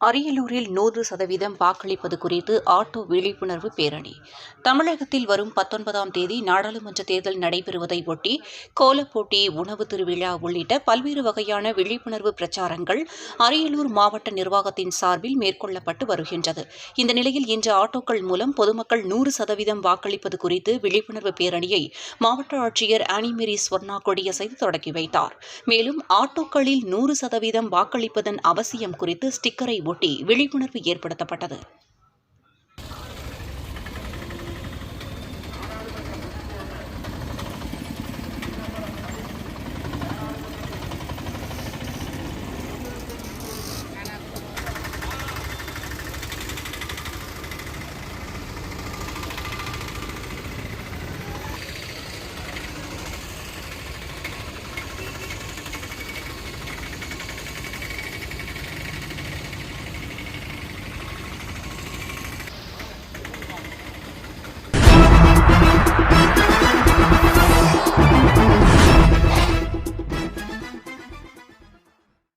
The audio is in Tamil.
அரியலூரில் நூறு சதவீதம் வாக்களிப்பது குறித்து ஆட்டோ விழிப்புணர்வு பேரணி. தமிழகத்தில் வரும் பத்தொன்பதாம் தேதி நாடாளுமன்ற தேர்தல் நடைபெறுவதை ஒட்டி கோலப்போட்டி உணவு திருவிழா உள்ளிட்ட பல்வேறு வகையான விழிப்புணர்வு பிரச்சாரங்கள் அரியலூர் மாவட்ட நிர்வாகத்தின் சார்பில் மேற்கொள்ளப்பட்டு வருகின்றது. இந்த நிலையில் இன்று ஆட்டோக்கள் மூலம் பொதுமக்கள் நூறு சதவீதம் வாக்களிப்பது குறித்து விழிப்புணர்வு பேரணியை மாவட்ட ஆட்சியர் ஆனிமேரி ஸ்வர்ணா கொடியசைத்து தொடங்கி வைத்தார். மேலும் ஆட்டோக்களில் நூறு சதவீதம் வாக்களிப்பதன் அவசியம் குறித்து ஸ்டிக்கரை ஒட்டி விழிப்புணர்வு ஏற்படுத்தப்பட்டது.